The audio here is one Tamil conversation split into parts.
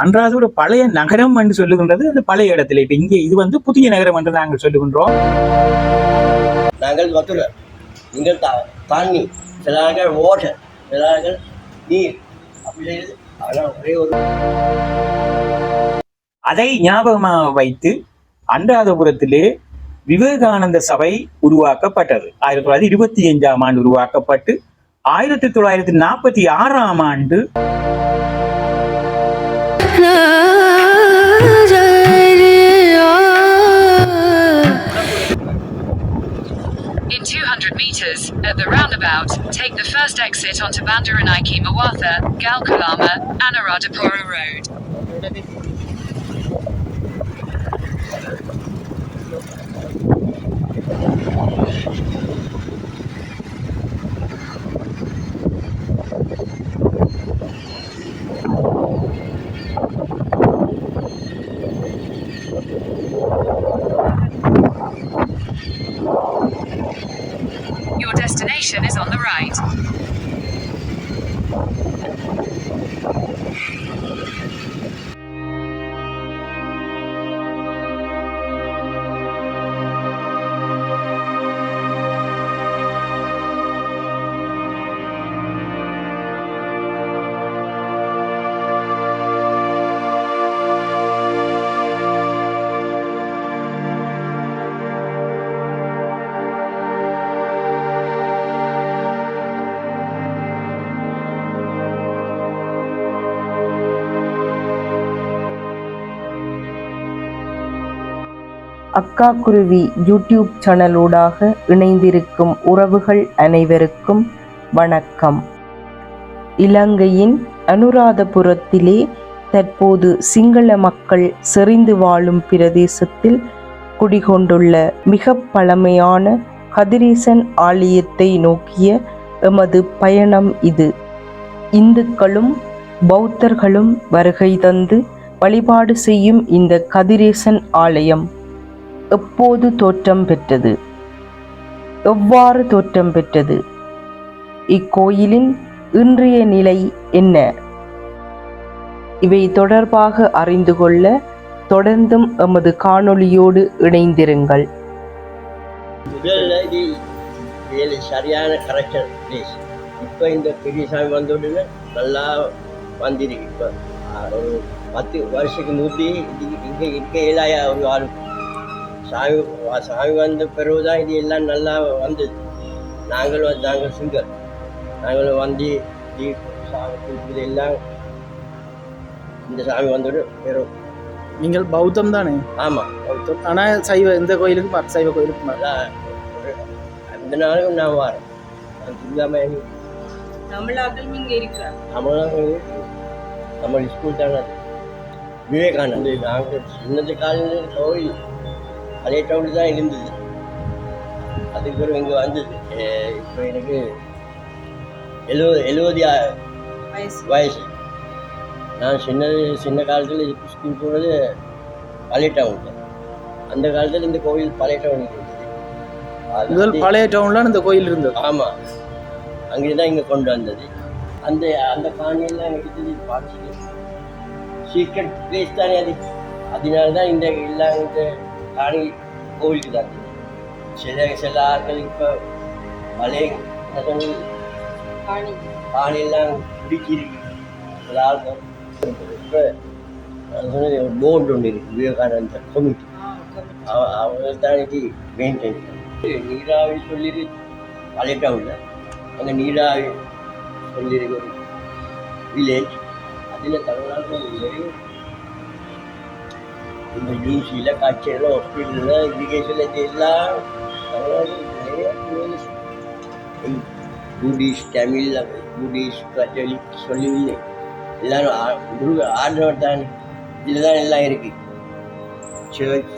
அன்றாதோட பழைய நகரம் என்று சொல்லுகின்றது அந்த பழைய இடத்துல. இப்ப இங்கே இது வந்து புதிய நகரம் என்று நாங்கள் சொல்லுகின்றோம். நாங்கள் மதுரை நீங்கள் தண்ணி சிலர்கள் ஓட்டர் சிலர்கள் நீர். அப்படி செய்யுது ஆனால் ஒரே ஒரு அதை ஞாபகமாக வைத்து அன்றாதபுரத்திலே விவேகானந்த சபை உருவாக்கப்பட்டது. ஆயிரத்தி தொள்ளாயிரத்தி இருபத்தி அஞ்சாம் ஆண்டு உருவாக்கப்பட்டு ஆயிரத்தி தொள்ளாயிரத்தி நாற்பத்தி ஆறாம் ஆண்டு 200 meters, at the roundabout, take the first exit onto Bandaranaike Mawatha, Galkalama, Anuradhapura Road. அக்கா குருவி யூடியூப் சேனலூடாக இணைந்திருக்கும் உறவுகள் அனைவருக்கும் வணக்கம். இலங்கையின் அனுராதபுரத்திலே தற்போது சிங்கள மக்கள் செறிந்து வாழும் பிரதேசத்தில் குடிகொண்டுள்ள மிக பழமையான கதிரேசன் ஆலயத்தை நோக்கிய எமது பயணம் இது. இந்துக்களும் பௌத்தர்களும் வருகை தந்து வழிபாடு செய்யும் இந்த கதிரேசன் ஆலயம். எப்போது தோற்றம் பெற்றது? எவ்வாறு தோற்றம் பெற்றது? இக்கோயிலின் இன்றைய நிலை என்ன? இவை தொடர்பாக அறிந்து கொள்ள தொடர்ந்தும் எமது காணொளியோடு இணைந்திருங்கள். சரியான கரெக்ஷன் பிளேஸ் இப்போ இந்த பெரியசாமி வந்த நல்லா வந்திருக்கு. இப்போ ஒரு பத்து வருஷத்துக்கு முந்தி இங்கே இங்கே இருக்க ஒரு ஆள் சாமி சாமி வந்த பிறகு தான் இது எல்லாம் நல்லா வந்தது. நாங்களும் நாங்கள் சிங்கர். நாங்களும் வந்து இது சாமி கும்பிடுறது எல்லாம் இந்த சாமி வந்தோட பெறும் நீங்கள் பௌத்தம் தானே? ஆமாம் பௌத்தம். ஆனால் சைவ இந்த கோயிலுக்கு மற்ற சைவ கோயிலுக்கு அந்த நாளும் நான் வரேன். துர்காமணி தமிழாக்கள் இங்க இருக்கிறாங்க தமிழக நம்ம ஸ்கூல் தானே அது. விவேகானந்த் நாங்கள் சின்னது காலையில் கோயில். அதே டவுனில் தான் இருந்தது. அதுக்கு பிறகு இங்கே வந்தது. இப்போ எனக்கு எழுபது எழுபது வயசு. நான் சின்னது சின்ன காலத்தில் ஸ்கூல் போனது பழைய டவுனில் அந்த காலத்தில் இந்த கோயில் பழைய டவுன் இருந்தது. முதல் பழைய டவுன்ல இந்த கோயில் இருந்தது. ஆமாம் அங்கே தான் இங்கே கொண்டு வந்தது. அந்த அந்த காணியெல்லாம் எடுத்தது பார்த்துட்டு சீக்ரெட் பிளேஸ் தானே அது. அதனால தான் இந்த எல்லாம் இந்த காணி கோவிலுக்கு தான். சில சில ஆட்கள் இப்போ என்ன சொல்றது, காணியெல்லாம் பிடிச்சிருக்கு சில ஆட்கள் இப்போ போர்டு ஒன்று இருக்கு விவேகானந்த கமிட்டி அவங்க தான் மெயின்டைன் நீராவி சொல்லிடு பழைய டவுனில் அங்கே நீராவி சொல்லியிருக்கு வில்லேஜ் அதில் தமிழ்நாட்டில் இந்த யூசியில் காய்ச்சல் ஹாஸ்பிட்டலில் இரிகேஷனில் எல்லாம் தமிழ்நாட்டில் நிறைய புத்திஸ்ட் தமிழ் புத்திஸ்ட் கத்தோலிக் சொல்லவில்லை எல்லாரும் குரு ஆண்டவர் தான். இதில் தான் எல்லாம் இருக்குது சர்ச்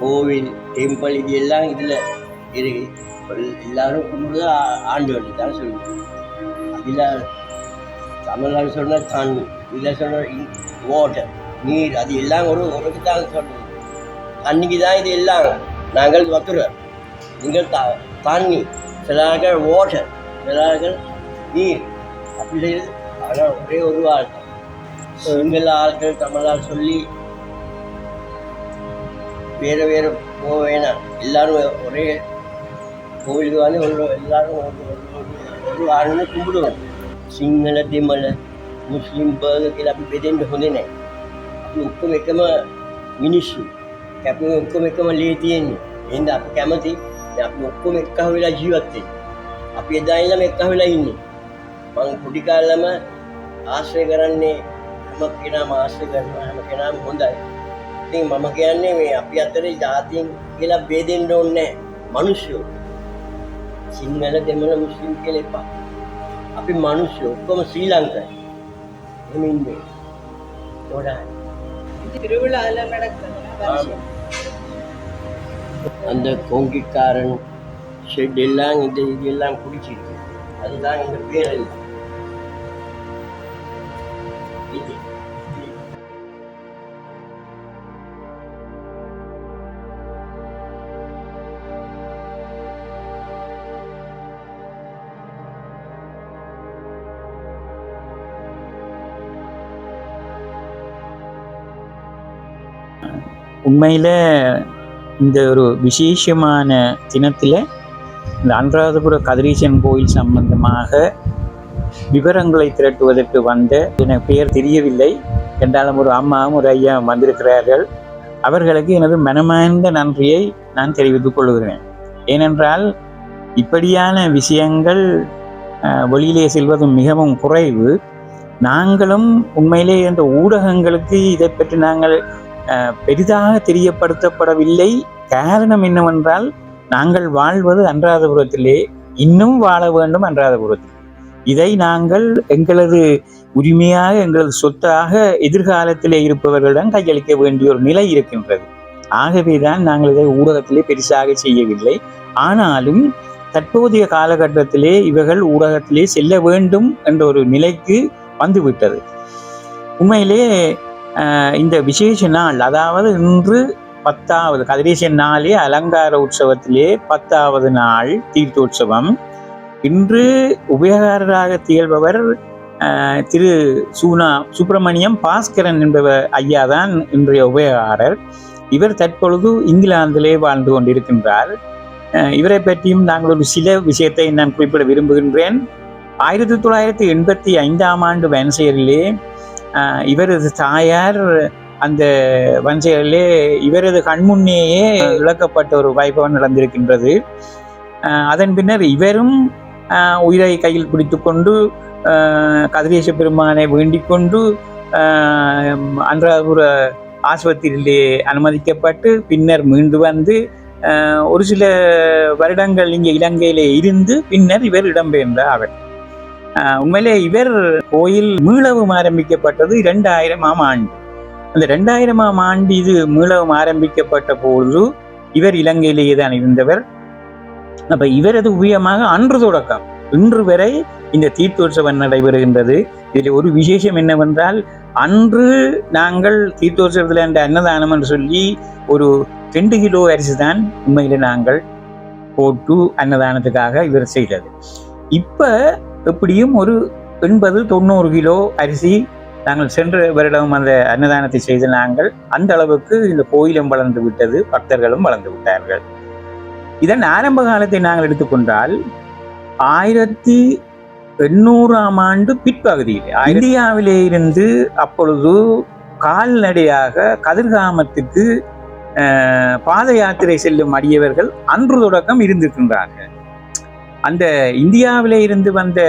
கோவில் டெம்பிள் இது எல்லாம் இதில் இருக்குது எல்லாரும் கும்பிடுறது ஆண்டவர் தான் சொல்லுவோம் அதில் தமிழ்நாடு சொன்னால் தண்ணி இதில் சொன்னால் வாட்டர் நீர் அது எல்லாம் ஒரு உனக்கு தான் சொல்லுது அன்னைக்கு தான் இது எல்லாம் நாங்கள் வத்துறோம் நீங்கள் த தண்ணி சிலர்கள் ஓட்டர் சிலர்கள் நீர். அப்படி ஆனால் ஒரே ஒரு ஆள் எங்கள் ஆட்கள் தமிழால் சொல்லி வேறு வேறு போக வேணாம். எல்லாரும் ஒரே கோவிலுக்கு வந்து ஒரு எல்லாரும் ஒரு ஆளுன்னு கும்பிடுவோம். சிங்கள திமலை முஸ்லீம் பேகத்தில் அப்படி பெரிய சொன்னேன் අපි ඔක්කොම එකම මිනිස්සු. කැප ඔක්කොම එකම ලේ තියෙන්නේ. එද අපි කැමති දැන් අපි ඔක්කොම එක්කහ වෙලා ජීවත්තේ අපි එදායිලම එක්කහ වෙලා ඉන්නේ. මං පොඩිකාලම ආශ්‍රය කරන්නේ හැම කෙනාම ආශ්‍රය කරනවා හැම කෙනාම හොඳයි. ඉතින් මම කියන්නේ මේ අපි අතරේ ජාතීන් කියලා බේදෙන්න ඕනේ නෑ මිනිස්සු. සිංහල දෙමළ මුස්ලිම් කියලා එපා. අපි මිනිස්සු ඔක්කොම ශ්‍රී ලංකයි. එහෙම ඉන්නේ. திருவிழா அதில் அந்த கொங்கிக்காரன் ஷெட் எல்லாம் இந்த இதெல்லாம் குடிச்சிருக்கு. அதுதான் இந்த பேரல் உண்மையில் இந்த ஒரு விசேஷமான தினத்தில் இந்த அனுராதபுர கதிரீசன் கோயில் சம்பந்தமாக விவரங்களை திரட்டுவதற்கு வந்த எனக்கு பெயர் தெரியவில்லை. என்றாலும் ஒரு அம்மாவும் ஒரு ஐயா வந்திருக்கிறார்கள். அவர்களுக்கு எனது மனமார்ந்த நன்றியை நான் தெரிவித்துக் கொள்கிறேன். ஏனென்றால் இப்படியான விஷயங்கள் வெளியிலே செல்வதும் மிகவும் குறைவு. நாங்களும் உண்மையிலே இந்த ஊடகங்களுக்கு இதை பற்றி நாங்கள் பெரிதாக தெரியப்படுத்தப்படவில்லை. காரணம் என்னவென்றால் நாங்கள் வாழ்வது அன்றாதபுரத்திலே இன்னும் வாழ வேண்டும் அன்றாதபுரத்தில் இதை நாங்கள் எங்களது உரிமையாக எங்களது சொத்தாக எதிர்காலத்திலே இருப்பவர்களிடம் கையளிக்க வேண்டிய ஒரு நிலை இருக்கின்றது. ஆகவேதான் நாங்கள் இதை ஊடகத்திலே பெருசாக செய்யவில்லை. ஆனாலும் தற்போதைய காலகட்டத்திலே இவர்கள் ஊடகத்திலே செல்ல வேண்டும் என்ற ஒரு நிலைக்கு வந்துவிட்டது. உண்மையிலே இந்த விசேஷ நாள் அதாவது இன்று பத்தாவது கதிரேசன் நாளே அலங்கார உற்சவத்திலே பத்தாவது நாள் தீர்த்தோற்சவம். இன்று உபயோகராக திகழ்பவர் திரு சூனா சுப்பிரமணியம் பாஸ்கரன் என்பவர் ஐயா தான் இன்றைய உபயோகாரர். இவர் தற்பொழுது இங்கிலாந்திலே வாழ்ந்து கொண்டிருக்கின்றார். இவரை பற்றியும் நாங்கள் ஒரு சில விஷயத்தை நான் குறிப்பிட விரும்புகின்றேன். ஆயிரத்தி தொள்ளாயிரத்தி எண்பத்தி ஐந்தாம் ஆண்டு வன்செயரிலே இவரது தாயார் அந்த வன்செயரிலே இவரது கண்முன்னேயே இழக்கப்பட்ட ஒரு வைபவம் நடந்திருக்கின்றது. அதன் பின்னர் இவரும் உயிரை கையில் பிடித்துக்கொண்டு ஆஹ், கதிரேச பெருமானை வேண்டிக் கொண்டு அன்றாபுர ஆஸ்பத்திரியிலே அனுமதிக்கப்பட்டு பின்னர் மீண்டு வந்து ஒரு சில வருடங்கள் இங்கே இலங்கையிலே இருந்து பின்னர் இவர் இடம்பெயர்ந்தார். அவர் உண்மையிலே இவர் கோயில் மீளவும் ஆரம்பிக்கப்பட்டது இரண்டாயிரமாம் ஆண்டு. அந்த ரெண்டாயிரமாம் ஆண்டு இது மீளவும் ஆரம்பிக்கப்பட்ட பொழுது இவர் இலங்கையிலேயே தான் இருந்தவர். அப்ப இவரது உயமாக அன்று தொடக்கம் இன்று வரை இந்த தீர்த்தோற்சவம் நடைபெறுகின்றது. இதில் ஒரு விசேஷம் என்னவென்றால் அன்று நாங்கள் தீர்த்தோற்சவத்தில் என்ற அன்னதானம் என்று சொல்லி ஒரு ரெண்டு கிலோ அரிசி தான் உண்மையில நாங்கள் போட்டு அன்னதானத்துக்காக இவர் செய்தது. இப்ப எப்படியும் ஒரு எண்பது தொண்ணூறு கிலோ அரிசி நாங்கள் சென்ற வருடம் அந்த அன்னதானத்தை செய்த நாங்கள் அந்த அளவுக்கு இந்த கோயிலும் வளர்ந்து விட்டது பக்தர்களும் வளர்ந்து விட்டார்கள். இதன் ஆரம்ப காலத்தை நாங்கள் எடுத்துக்கொண்டால் ஆயிரத்தி எண்ணூறாம் ஆண்டு பிற்பகுதியில் இந்தியாவிலே இருந்து அப்பொழுது கால்நடையாக கதிர்காமத்துக்கு பாத யாத்திரை செல்லும் அடியவர்கள் அன்று தொடக்கம் இருந்திருக்கின்றார்கள். அந்த இந்தியாவிலே இருந்து வந்த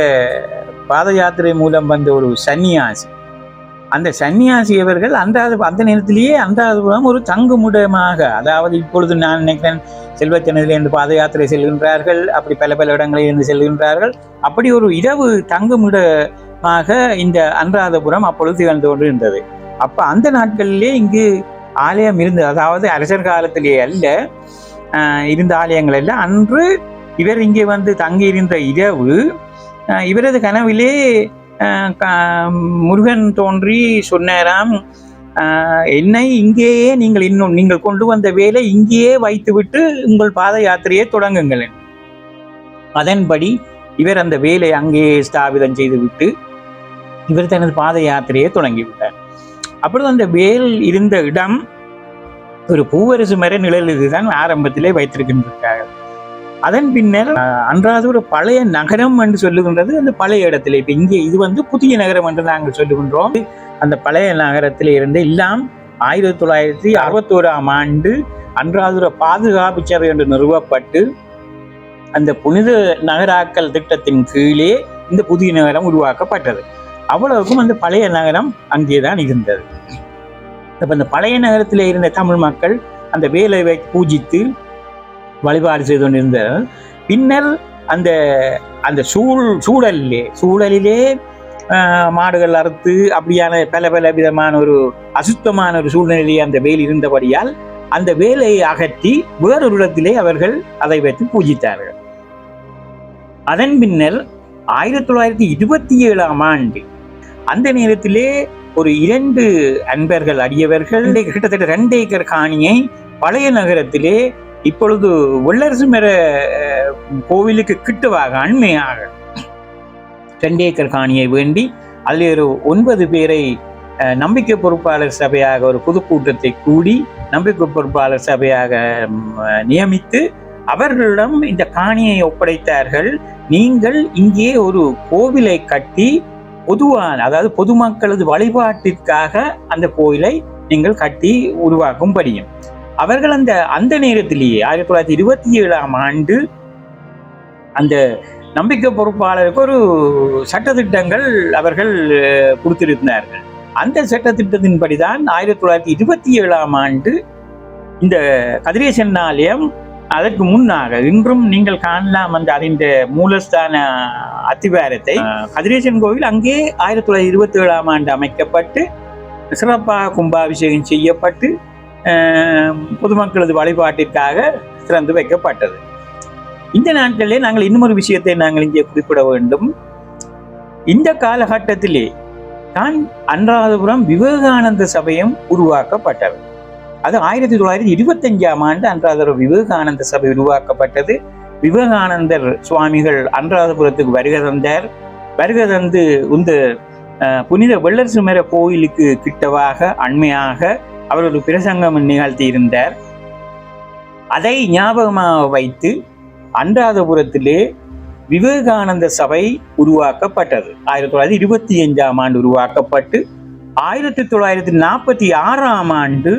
பாத யாத்திரை மூலம் வந்த ஒரு சன்னியாசி. அந்த சன்னியாசி இவர்கள் அந்த அந்த நேரத்திலேயே அந்தாதபுரம் ஒரு தங்குமுடமாக அதாவது இப்பொழுது நான் நினைக்கிறேன் செல்வச்சனதிலிருந்து பாத யாத்திரை செல்கின்றார்கள் அப்படி பல பல இடங்களில் இருந்து செல்கின்றார்கள். அப்படி ஒரு இரவு தங்குமிடமாக இந்த அன்றாதபுரம் அப்பொழுது திகழ்ந்து கொண்டு இருந்தது அப்போ அந்த நாட்களிலே இங்கு ஆலயம் இருந்தது அதாவது அரசர் காலத்திலே அல்ல இருந்த ஆலயங்கள் எல்லாம் அன்று இவர் இங்கே வந்து தங்கி இருந்த இரவு இவரது கனவிலே ஆஹ், க- முருகன் தோன்றி சொன்னாராம் ஆஹ், என்னை இங்கேயே நீங்கள் இன்னும் நீங்கள் கொண்டு வந்த வேலை இங்கேயே வைத்துவிட்டு உங்கள் பாத யாத்திரையை தொடங்குங்கள் அதன்படி இவர் அந்த வேலை அங்கேயே ஸ்தாபிதம் செய்துவிட்டு இவர் தனது பாத யாத்திரையை தொடங்கிவிட்டார். அப்பொழுது அந்த வேல் இருந்த இடம் ஒரு பூவரசு மர நிழலுக்கு தான் ஆரம்பத்திலே வைத்திருக்கின்றார்கள் அதன் பின்னர் அன்றாவது ஒரு பழைய நகரம் என்று சொல்லுகின்றது அந்த பழைய இடத்துல. இப்ப இங்கே இது வந்து புதிய நகரம் என்று நாங்கள் சொல்லுகின்றோம். அந்த பழைய நகரத்தில் இருந்து எல்லாம் ஆயிரத்தி தொள்ளாயிரத்தி அறுபத்தோராம் ஆண்டு அன்றாதுர பாதுகாப்பு சபை என்று நிறுவப்பட்டு அந்த புனித நகராக்கல் திட்டத்தின் கீழே இந்த புதிய நகரம் உருவாக்கப்பட்டது. அவ்வளவுக்கும் அந்த பழைய நகரம் அங்கே தான் இருந்தது. அப்ப அந்த பழைய நகரத்தில் இருந்த தமிழ் மக்கள் அந்த வேலை பூஜித்து வழிபாடு செய்து கொண்டிருந்தார் பின்னர் அந்த அந்த சூழ் சூழலிலே சூழலிலே மாடுகள் அறுத்து அப்படியான பல பல விதமான ஒரு அசுத்தமான ஒரு சூழ்நிலையிலே அந்த வேல் இருந்தபடியால் அந்த வேலையை அகற்றி வேறொரு இடத்திலே அவர்கள் அதை வைத்து பூஜித்தார்கள். அதன் பின்னர் ஆயிரத்தி தொள்ளாயிரத்தி இருபத்தி ஏழாம் ஆண்டு அந்த நேரத்திலே ஒரு இரண்டு அன்பர்கள் அடியவர்கள் கிட்டத்தட்ட ரெண்டு ஏக்கர் காணியை பழைய நகரத்திலே இப்பொழுது வெள்ளரசு மேற கோவிலுக்கு கிட்டுவாக அண்மையாக ரெண்டு ஏக்கர் காணியை வேண்டி அதில் ஒரு ஒன்பது பேரை நம்பிக்கை பொறுப்பாளர் சபையாக ஒரு பொதுக்கூட்டத்தை கூடி நம்பிக்கை பொறுப்பாளர் சபையாக நியமித்து அவர்களிடம் இந்த காணியை ஒப்படைத்தார்கள். நீங்கள் இங்கே ஒரு கோவிலை கட்டி பொதுவான அதாவது பொதுமக்களது வழிபாட்டிற்காக அந்த கோயிலை நீங்கள் கட்டி உருவாக்கும்படியும். அவர்கள் அந்த அந்த நேரத்திலேயே ஆயிரத்தி தொள்ளாயிரத்தி இருபத்தி ஏழாம் ஆண்டு அந்த நம்பிக்கை பொறுப்பாளருக்கு ஒரு சட்டத்திட்டங்கள் அவர்கள் கொடுத்திருந்தார்கள். அந்த சட்டத்திட்டத்தின்படி தான் ஆயிரத்தி தொள்ளாயிரத்தி இருபத்தி ஏழாம் ஆண்டு இந்த கதிரேசன் ஆலயம் அதற்கு முன்னாக இன்றும் நீங்கள் காணலாம் அந்த அதன் மூலஸ்தான அத்திவாரத்தை. கதிரேசன் கோவில் அங்கே ஆயிரத்தி தொள்ளாயிரத்தி இருபத்தி ஏழாம் ஆண்டு அமைக்கப்பட்டு சிறப்பாக கும்பாபிஷேகம் செய்யப்பட்டு பொதுமக்களது வழிபாட்டிற்காக திறந்து வைக்கப்பட்டது. இந்த நாட்களிலே நாங்கள் இன்னொரு விஷயத்தை நாங்கள் இங்கே குறிப்பிட வேண்டும். இந்த காலகட்டத்திலே தான் அன்றாதபுரம் விவேகானந்த சபையும் உருவாக்கப்பட்டது. அது ஆயிரத்தி தொள்ளாயிரத்தி இருபத்தஞ்சாம் ஆண்டு அன்றாதபுரம் விவேகானந்த சபை உருவாக்கப்பட்டது. விவேகானந்தர் சுவாமிகள் அன்றாதபுரத்துக்கு வருகை தந்தார். வருகை தந்து இந்த புனித வெள்ளர் சுமர கோயிலுக்கு கிட்டவாக அண்மையாக அவர் ஒரு பிரசங்கம் நிகழ்த்தியிருந்தார். அதை ஞாபகமாக வைத்து அன்றாதபுரத்திலே விவேகானந்த சபை உருவாக்கப்பட்டது. ஆயிரத்தி தொள்ளாயிரத்தி இருபத்தி அஞ்சாம் ஆண்டு உருவாக்கப்பட்டு ஆயிரத்தி தொள்ளாயிரத்தி நாற்பத்தி ஆறாம் ஆண்டு